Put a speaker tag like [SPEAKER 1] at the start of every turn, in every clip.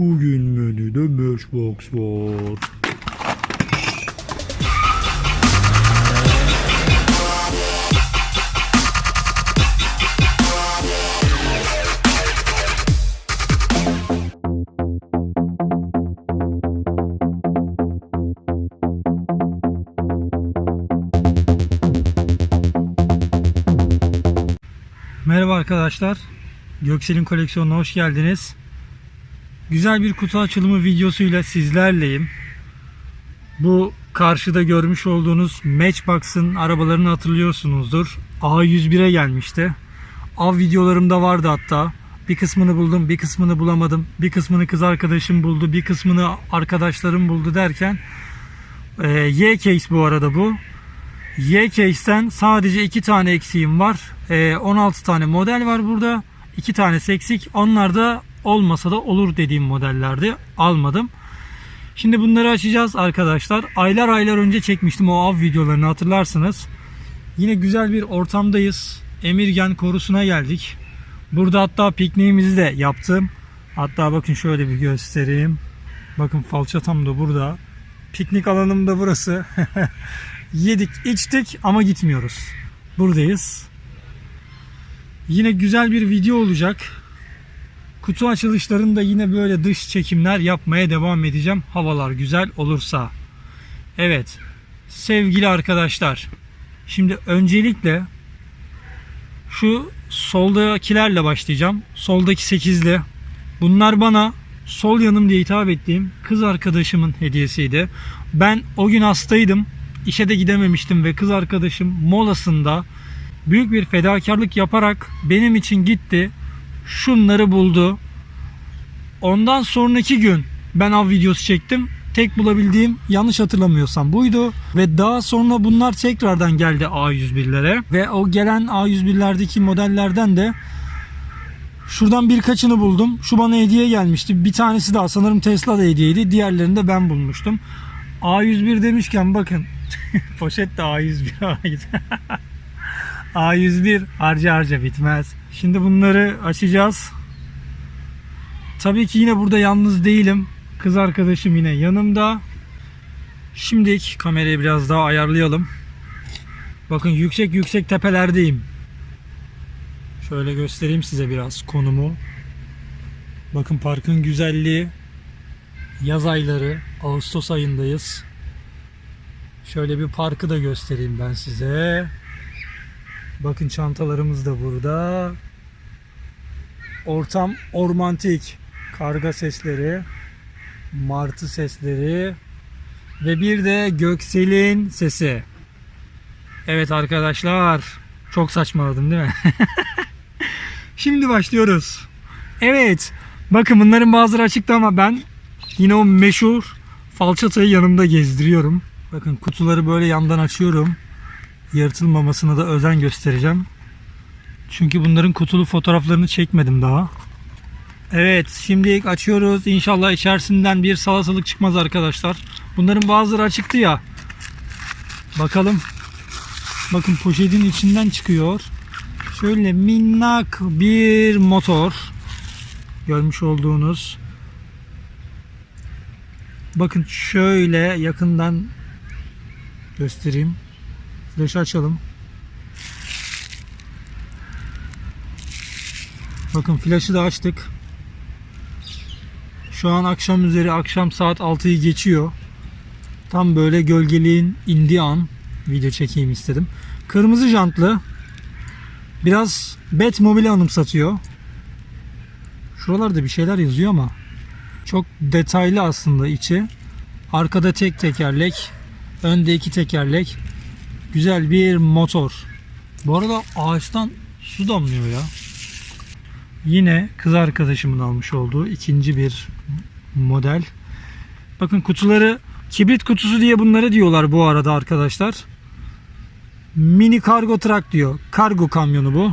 [SPEAKER 1] Bugün menüde Matchbox var. Merhaba arkadaşlar. Göksel'in koleksiyonuna hoş geldiniz. Güzel bir kutu açılımı videosuyla sizlerleyim. Bu karşıda görmüş olduğunuz Matchbox'ın arabalarını hatırlıyorsunuzdur. A101'e gelmişti. Av videolarımda vardı hatta. Bir kısmını buldum, bir kısmını bulamadım. Bir kısmını kız arkadaşım buldu, bir kısmını arkadaşlarım buldu derken e, Y case bu arada bu. Y case'ten sadece iki tane eksiğim var. Ee, 16 tane model var burada. İki tanesi eksik. Onlar da olmasa da olur dediğim modellerdi. Almadım. Şimdi bunları açacağız arkadaşlar. Aylar aylar önce çekmiştim o av videolarını hatırlarsınız. Yine güzel bir ortamdayız. Emirgen korusuna geldik. Burada hatta pikniğimizi de yaptım. Hatta bakın şöyle bir göstereyim. Bakın falçatam da burada. Piknik alanım da burası. Yedik, içtik ama gitmiyoruz. Buradayız. Yine güzel bir video olacak. Kutu açılışlarında yine böyle dış çekimler yapmaya devam edeceğim. Havalar güzel olursa. Evet. Sevgili arkadaşlar. Şimdi öncelikle şu soldakilerle başlayacağım. Soldaki 8'li. Bunlar bana sol yanım diye hitap ettiğim kız arkadaşımın hediyesiydi. Ben o gün hastaydım. İşe de gidememiştim ve kız arkadaşım molasında büyük bir fedakarlık yaparak benim için gitti. Şunları buldu. Ondan sonraki gün ben av videosu çektim. Tek bulabildiğim yanlış hatırlamıyorsam buydu. Ve daha sonra bunlar tekrardan geldi A101'lere. Ve o gelen A101'lerdeki modellerden de Şuradan birkaçını buldum. Şu bana hediye gelmişti. Bir tanesi daha sanırım Tesla da hediyeydi. Diğerlerini de ben bulmuştum. A101 demişken bakın. Poşet de A101'e ait. A101 harca harca bitmez. Şimdi bunları açacağız. Tabii ki yine burada yalnız değilim. Kız arkadaşım yine yanımda. Şimdilik kamerayı biraz daha ayarlayalım. Bakın yüksek yüksek tepelerdeyim. Şöyle göstereyim size biraz konumu. Bakın parkın güzelliği. Yaz ayları, Ağustos ayındayız. Şöyle bir parkı da göstereyim ben size. Bakın çantalarımız da burada. Ortam ormantik. Karga sesleri, martı sesleri ve bir de Göksel'in sesi. Evet arkadaşlar, çok saçmaladım değil mi? Şimdi başlıyoruz. Evet. Bakın bunların bazıları açıktı ama ben yine o meşhur falçatayı yanımda gezdiriyorum. Bakın kutuları böyle yandan açıyorum. Yırtılmamasına da özen göstereceğim. Çünkü bunların kutulu fotoğraflarını çekmedim daha. Evet şimdi açıyoruz. İnşallah içerisinden bir salatalık çıkmaz arkadaşlar. Bunların bazıları açıktı ya. Bakalım. Bakın poşetin içinden çıkıyor. Şöyle minnak bir motor. Görmüş olduğunuz. Bakın şöyle yakından göstereyim. Flaşı açalım. Bakın flaşı da açtık. Şu an akşam üzeri akşam saat 6'yı geçiyor. Tam böyle gölgeliğin indiği an video çekeyim istedim. Kırmızı jantlı. Biraz Batmobile'i anımsatıyor. Şuralarda bir şeyler yazıyor ama çok detaylı aslında içi. Arkada tek tekerlek, önde iki tekerlek. Güzel bir motor. Bu arada ağaçtan su damlıyor ya. Yine kız arkadaşımın almış olduğu ikinci bir model. Bakın kutuları kibrit kutusu diye bunları diyorlar bu arada arkadaşlar. Mini kargo truck diyor. Kargo kamyonu bu.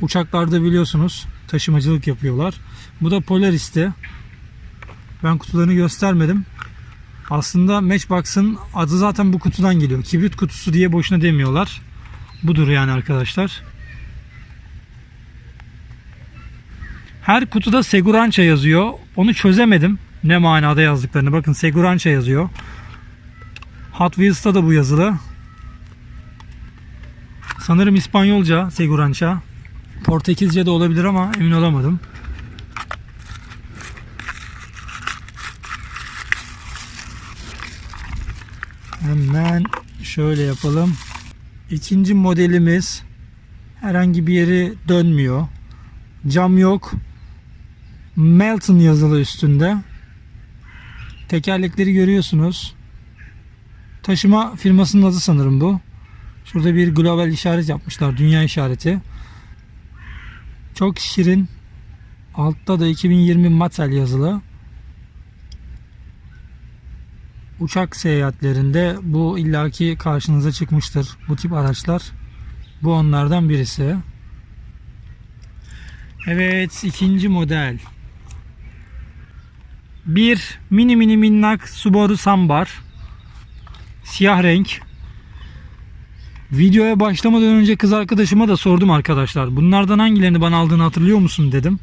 [SPEAKER 1] Uçaklarda biliyorsunuz taşımacılık yapıyorlar. Bu da Polaris'ti. Ben kutularını göstermedim. Aslında Matchbox'ın adı zaten bu kutudan geliyor. Kibrit kutusu diye boşuna demiyorlar. Budur yani arkadaşlar. Her kutuda Segurança yazıyor. Onu çözemedim. ne manada yazdıklarını. Bakın Segurança yazıyor. Hot Wheels'ta da bu yazılı. Sanırım İspanyolca Segurança. Portekizce de olabilir ama emin olamadım. Hemen şöyle yapalım. İkinci modelimiz herhangi bir yeri dönmüyor. Cam yok. Melton yazılı üstünde. Tekerlekleri görüyorsunuz. Taşıma firmasının adı sanırım bu. Şurada bir global işaret yapmışlar. Dünya işareti. Çok şirin. Altta da 2020 Mattel yazılı. Uçak seyahatlerinde bu illaki karşınıza çıkmıştır. Bu tip araçlar. Bu onlardan birisi. Evet ikinci model. Bir mini mini minnak Subaru Sambar. Siyah renk. Videoya başlamadan önce kız arkadaşıma da sordum arkadaşlar. Bunlardan hangilerini bana aldığını hatırlıyor musun dedim.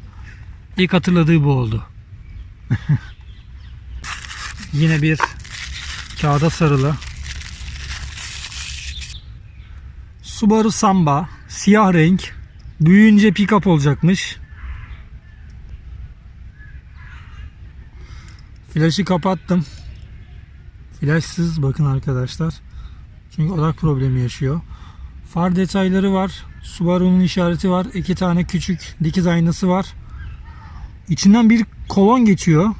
[SPEAKER 1] İlk hatırladığı bu oldu. Yine bir kağıda sarılı. Subaru Samba siyah renk. Büyüyünce pick-up olacakmış. Flaşı kapattım. Flashsız bakın arkadaşlar. Çünkü odak problemi yaşıyor. Far detayları var. Subaru'nun işareti var. İki tane küçük dikiz aynası var. İçinden bir kolon geçiyor.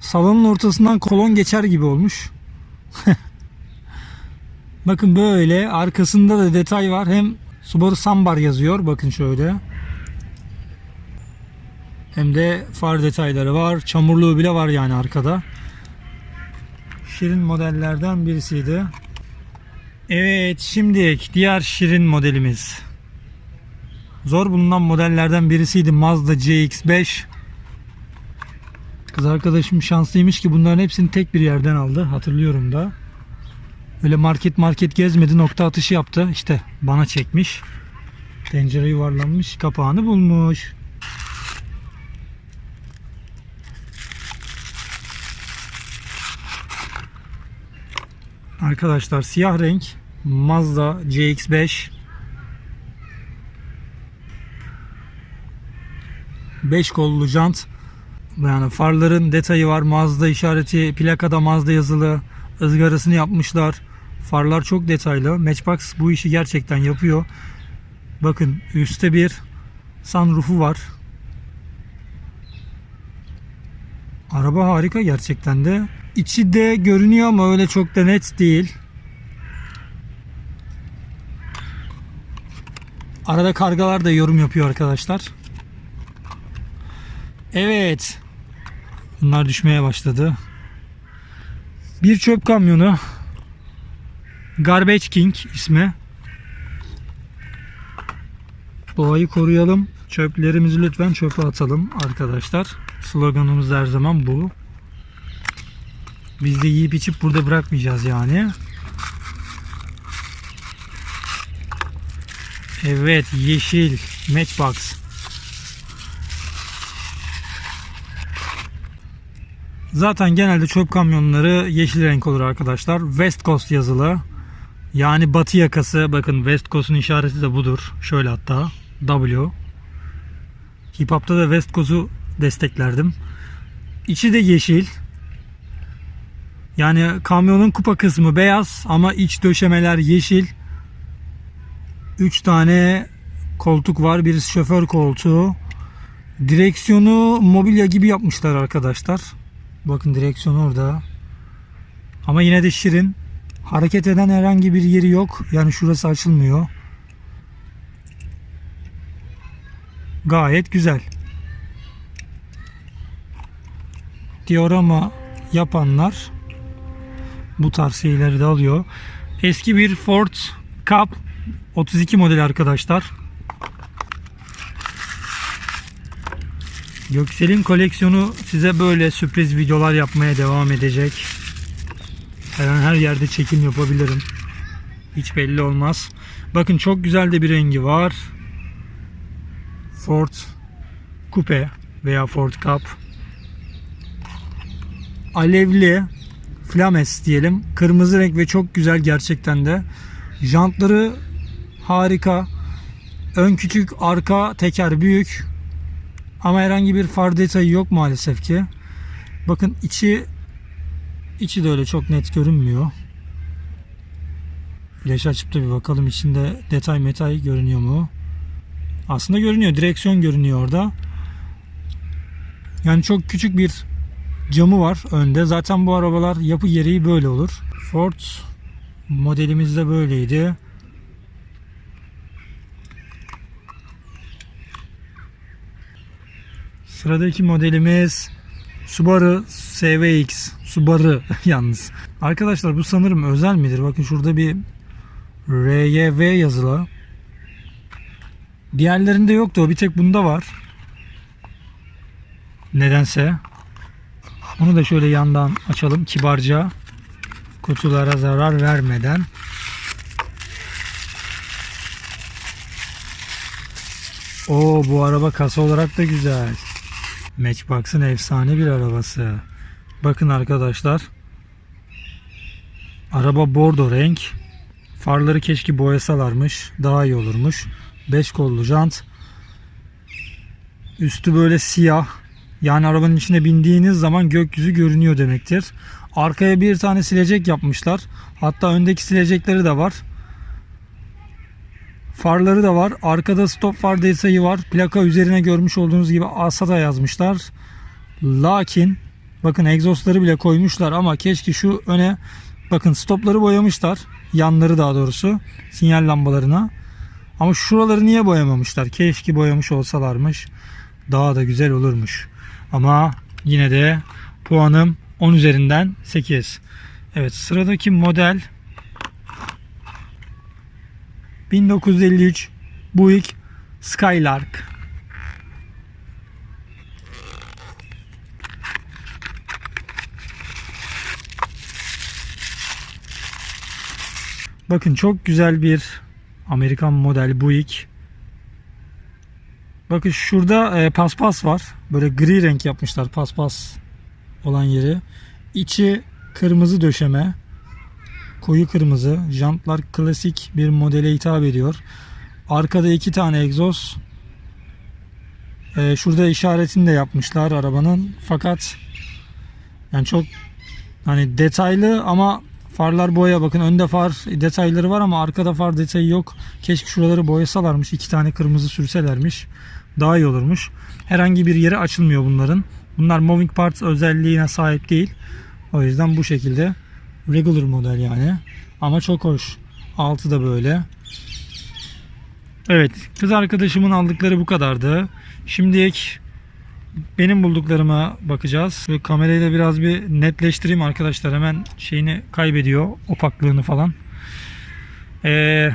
[SPEAKER 1] Salonun ortasından kolon geçer gibi olmuş. Bakın böyle arkasında da detay var. Hem Subaru Sambar yazıyor. Bakın şöyle. Hem de far detayları var. Çamurluğu bile var yani arkada. Şirin modellerden birisiydi. Evet şimdi diğer şirin modelimiz. Zor bulunan modellerden birisiydi Mazda CX-5. Kız arkadaşım şanslıymış ki bunların hepsini tek bir yerden aldı. Hatırlıyorum da. Öyle market market gezmedi nokta atışı yaptı. İşte bana çekmiş. Tencere yuvarlanmış kapağını bulmuş. Arkadaşlar siyah renk Mazda CX-5 5 kollu jant. Yani farların detayı var. Mazda işareti plakada Mazda yazılı ızgarasını yapmışlar. Farlar çok detaylı. Matchbox bu işi gerçekten yapıyor. Bakın üstte bir sunroofu var. Araba harika gerçekten de İçi de görünüyor ama öyle çok da net değil. Arada kargalar da yorum yapıyor arkadaşlar. Evet. Bunlar düşmeye başladı. Bir çöp kamyonu. Garbage King ismi. Doğayı koruyalım. Çöplerimizi lütfen çöpe atalım arkadaşlar. Sloganımız her zaman bu. Biz de yiyip içip burada bırakmayacağız yani. Evet yeşil Matchbox. Zaten genelde çöp kamyonları yeşil renk olur arkadaşlar. West Coast yazılı. Yani batı yakası. Bakın West Coast'un işareti de budur. Şöyle hatta. W. Hip Hop'ta da West Coast'u desteklerdim. İçi de yeşil. Yani kamyonun kupa kısmı beyaz ama iç döşemeler yeşil. 3 tane koltuk var. Birisi şoför koltuğu. Direksiyonu mobilya gibi yapmışlar arkadaşlar. Bakın direksiyon orada. Ama yine de şirin. Hareket eden herhangi bir yeri yok. Yani şurası açılmıyor. Gayet güzel. Diorama yapanlar bu tarz şeyleri de alıyor. Eski bir Ford Cup 32 model arkadaşlar. Göksel'in koleksiyonu size böyle sürpriz videolar yapmaya devam edecek. Her an her yerde çekim yapabilirim. Hiç belli olmaz. Bakın çok güzel de bir rengi var. Ford Coupe veya Ford Cup. alevli Flames diyelim. Kırmızı renk ve çok güzel gerçekten de. Jantları harika. Ön küçük, arka teker büyük. Ama herhangi bir far detayı yok maalesef ki. Bakın içi içi de öyle çok net görünmüyor. Flash açıp da bir bakalım içinde detay metay görünüyor mu? Aslında görünüyor. Direksiyon görünüyor orada. Yani çok küçük bir camı var önde. Zaten bu arabalar yapı gereği böyle olur. Ford modelimiz de böyleydi. Sıradaki modelimiz Subaru SVX. Subaru yalnız. Arkadaşlar bu sanırım özel midir? Bakın şurada bir RYV yazılı. Diğerlerinde yoktu. Bir tek bunda var. Nedense. Onu da şöyle yandan açalım kibarca. Kutulara zarar vermeden. Oo bu araba kasa olarak da güzel. Matchbox'ın efsane bir arabası. Bakın arkadaşlar. Araba bordo renk. Farları keşke boyasalarmış. Daha iyi olurmuş. 5 kollu jant. Üstü böyle siyah. Yani arabanın içine bindiğiniz zaman gökyüzü görünüyor demektir. Arkaya bir tane silecek yapmışlar. Hatta öndeki silecekleri de var. Farları da var. Arkada stop far detayı var. Plaka üzerine görmüş olduğunuz gibi Asada yazmışlar. Lakin bakın egzozları bile koymuşlar ama keşke şu öne bakın stopları boyamışlar. Yanları daha doğrusu sinyal lambalarına. Ama şuraları niye boyamamışlar? Keşke boyamış olsalarmış. Daha da güzel olurmuş. Ama yine de puanım 10 üzerinden 8. Evet sıradaki model 1953 Buick Skylark. Bakın çok güzel bir Amerikan model Buick. Bakın şurada e, paspas var. Böyle gri renk yapmışlar paspas olan yeri. İçi kırmızı döşeme. Koyu kırmızı. Jantlar klasik bir modele hitap ediyor. Arkada iki tane egzoz. E, şurada işaretini de yapmışlar arabanın. Fakat yani çok hani detaylı ama farlar boya bakın önde far detayları var ama arkada far detayı yok. Keşke şuraları boyasalarmış. iki tane kırmızı sürselermiş. Daha iyi olurmuş. Herhangi bir yeri açılmıyor bunların. Bunlar moving parts özelliğine sahip değil. O yüzden bu şekilde regular model yani. Ama çok hoş. Altı da böyle. Evet. Kız arkadaşımın aldıkları bu kadardı. Şimdilik benim bulduklarıma bakacağız. Şu kamerayı da biraz bir netleştireyim arkadaşlar. Hemen şeyini kaybediyor. Opaklığını falan. Eee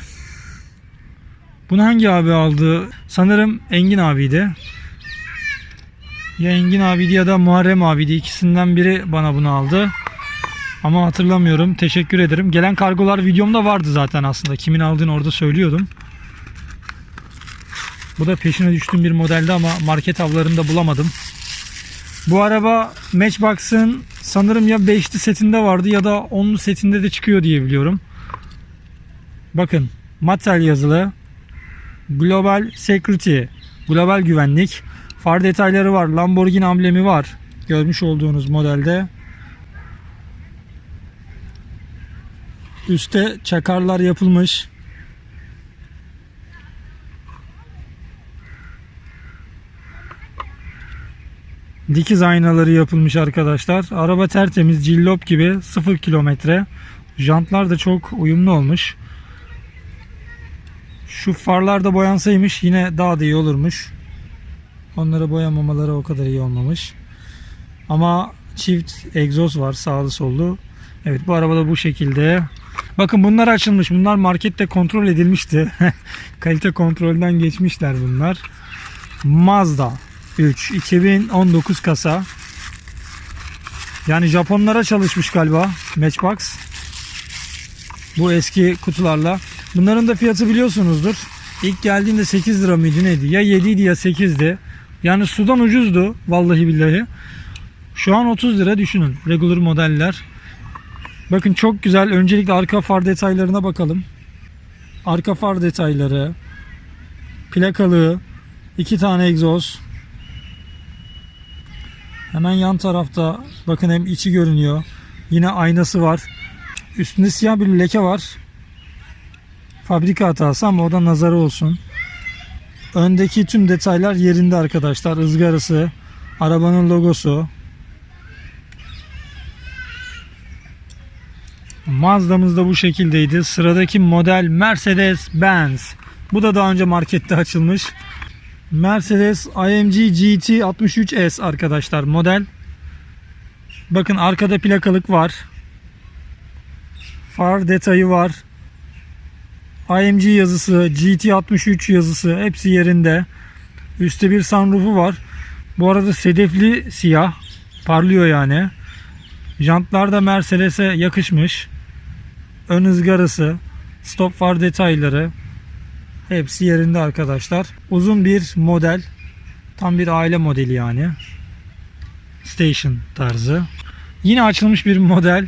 [SPEAKER 1] bunu hangi abi aldı? Sanırım Engin abiydi. Ya Engin abiydi ya da Muharrem abiydi. İkisinden biri bana bunu aldı. Ama hatırlamıyorum. Teşekkür ederim. Gelen kargolar videomda vardı zaten aslında. Kimin aldığını orada söylüyordum. Bu da peşine düştüğüm bir modeldi ama market avlarında bulamadım. Bu araba Matchbox'ın sanırım ya 5'li setinde vardı ya da 10'lu setinde de çıkıyor diye biliyorum. Bakın Mattel yazılı Global Security, global güvenlik. Far detayları var. Lamborghini amblemi var. Görmüş olduğunuz modelde. Üste çakarlar yapılmış. Dikiz aynaları yapılmış arkadaşlar. Araba tertemiz, cillop gibi 0 kilometre. Jantlar da çok uyumlu olmuş. Şu farlar da boyansaymış yine daha da iyi olurmuş. Onları boyamamaları o kadar iyi olmamış. Ama çift egzoz var sağlı sollu. Evet bu arabada bu şekilde. Bakın bunlar açılmış. Bunlar markette kontrol edilmişti. Kalite kontrolden geçmişler bunlar. Mazda 3 2019 kasa. Yani Japonlara çalışmış galiba Matchbox. Bu eski kutularla. Bunların da fiyatı biliyorsunuzdur. İlk geldiğinde 8 lira mıydı neydi? Ya 7 idi ya 8'di. Yani sudan ucuzdu vallahi billahi. Şu an 30 lira düşünün. Regular modeller. Bakın çok güzel. Öncelikle arka far detaylarına bakalım. Arka far detayları. Plakalığı. iki tane egzoz. Hemen yan tarafta bakın hem içi görünüyor. Yine aynası var. Üstünde siyah bir leke var. Fabrika hatası ama o da nazarı olsun. Öndeki tüm detaylar yerinde arkadaşlar. Izgarası, arabanın logosu. Mazda'mız da bu şekildeydi. Sıradaki model Mercedes-Benz. Bu da daha önce markette açılmış. Mercedes AMG GT 63S arkadaşlar model. Bakın arkada plakalık var. Far detayı var. AMG yazısı, GT63 yazısı hepsi yerinde. Üstte bir sunroofu var. Bu arada sedefli siyah. Parlıyor yani. Jantlar da Mercedes'e yakışmış. Ön ızgarası, stop far detayları hepsi yerinde arkadaşlar. Uzun bir model. Tam bir aile modeli yani. Station tarzı. Yine açılmış bir model.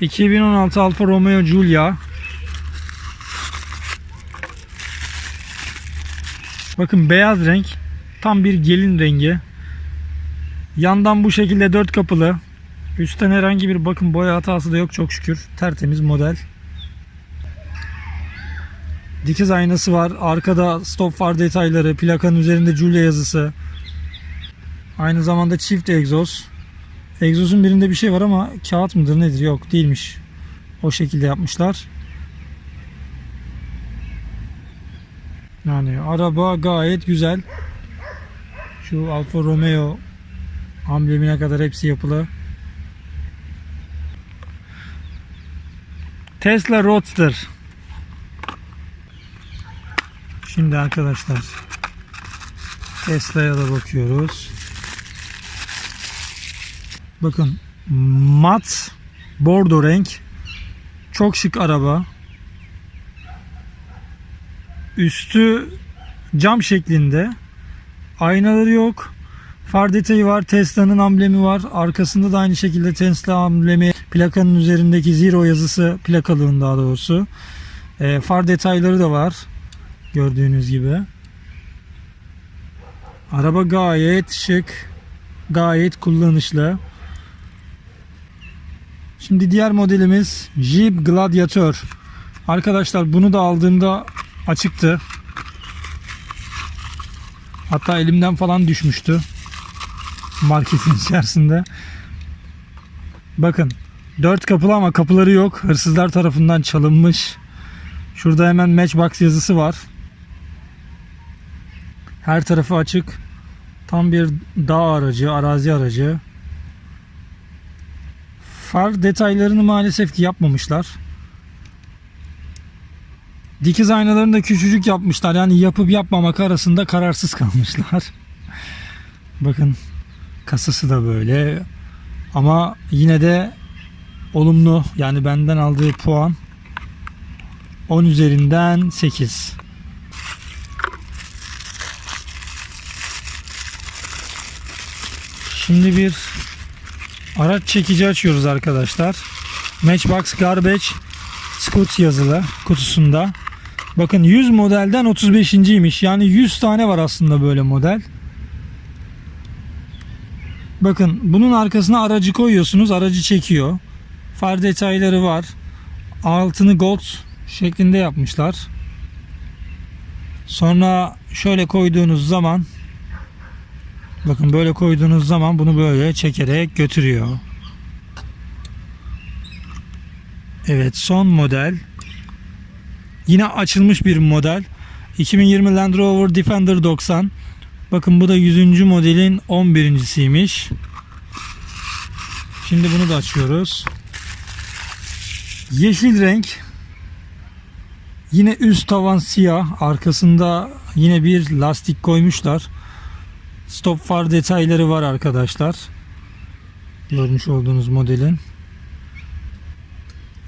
[SPEAKER 1] 2016 Alfa Romeo Giulia. Bakın beyaz renk. Tam bir gelin rengi. Yandan bu şekilde dört kapılı. Üstten herhangi bir bakın boya hatası da yok çok şükür. Tertemiz model. Dikiz aynası var. Arkada stop far detayları, plakanın üzerinde Giulia yazısı. Aynı zamanda çift egzoz. Egzozun birinde bir şey var ama kağıt mıdır nedir? Yok değilmiş. O şekilde yapmışlar. Yani araba gayet güzel. Şu Alfa Romeo amblemine kadar hepsi yapılı. Tesla Roadster. Şimdi arkadaşlar Tesla'ya da bakıyoruz. Bakın mat bordo renk. Çok şık araba. Üstü cam şeklinde. Aynaları yok. Far detayı var. Tesla'nın amblemi var. Arkasında da aynı şekilde Tesla amblemi. Plakanın üzerindeki Zero yazısı plakalığın daha doğrusu. E, far detayları da var. Gördüğünüz gibi. Araba gayet şık. Gayet kullanışlı. Şimdi diğer modelimiz Jeep Gladiator. Arkadaşlar bunu da aldığımda açıktı. Hatta elimden falan düşmüştü. Marketin içerisinde. Bakın dört kapılı ama kapıları yok. Hırsızlar tarafından çalınmış. Şurada hemen Matchbox yazısı var. Her tarafı açık. Tam bir dağ aracı, arazi aracı. Far detaylarını maalesef ki yapmamışlar. Dikiz aynalarını da küçücük yapmışlar. Yani yapıp yapmamak arasında kararsız kalmışlar. Bakın kasası da böyle. Ama yine de olumlu. Yani benden aldığı puan 10 üzerinden 8. Şimdi bir araç çekici açıyoruz arkadaşlar. Matchbox Garbage Scoot yazılı kutusunda. Bakın 100 modelden 35.ymiş. Yani 100 tane var aslında böyle model. Bakın bunun arkasına aracı koyuyorsunuz. Aracı çekiyor. Far detayları var. Altını gold şeklinde yapmışlar. Sonra şöyle koyduğunuz zaman bakın böyle koyduğunuz zaman bunu böyle çekerek götürüyor. Evet son model. Yine açılmış bir model. 2020 Land Rover Defender 90. Bakın bu da 100. modelin 11.siymiş. Şimdi bunu da açıyoruz. Yeşil renk. Yine üst tavan siyah. Arkasında yine bir lastik koymuşlar. Stop far detayları var arkadaşlar. Görmüş olduğunuz modelin.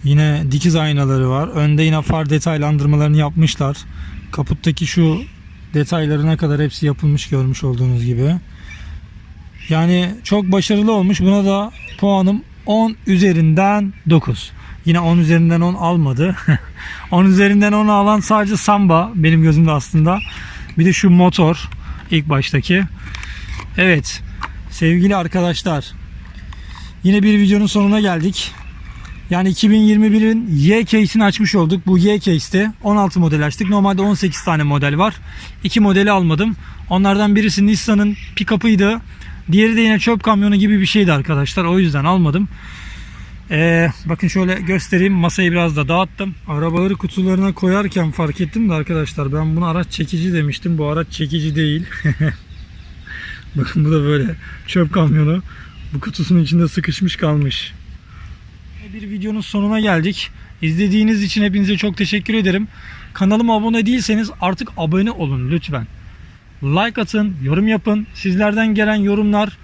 [SPEAKER 1] Yine dikiz aynaları var. Önde yine far detaylandırmalarını yapmışlar. Kaputtaki şu detaylarına kadar hepsi yapılmış görmüş olduğunuz gibi. Yani çok başarılı olmuş. Buna da puanım 10 üzerinden 9. Yine 10 üzerinden 10 almadı. 10 üzerinden 10 alan sadece Samba benim gözümde aslında. Bir de şu motor ilk baştaki. Evet sevgili arkadaşlar yine bir videonun sonuna geldik. Yani 2021'in Y case'ini açmış olduk. Bu Y case'te 16 model açtık. Normalde 18 tane model var. 2 modeli almadım. Onlardan birisi Nissan'ın pick-up'ıydı. Diğeri de yine çöp kamyonu gibi bir şeydi arkadaşlar. O yüzden almadım. Ee, bakın şöyle göstereyim. Masayı biraz da dağıttım. Arabaları kutularına koyarken fark ettim de arkadaşlar ben buna araç çekici demiştim. Bu araç çekici değil. bakın bu da böyle çöp kamyonu. Bu kutusunun içinde sıkışmış kalmış. Bir videonun sonuna geldik. İzlediğiniz için hepinize çok teşekkür ederim. Kanalıma abone değilseniz artık abone olun lütfen. Like atın, yorum yapın. Sizlerden gelen yorumlar,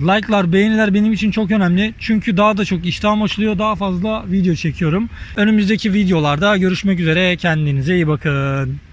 [SPEAKER 1] like'lar, beğeniler benim için çok önemli. Çünkü daha da çok iştahım açılıyor. Daha fazla video çekiyorum. Önümüzdeki videolarda görüşmek üzere. Kendinize iyi bakın.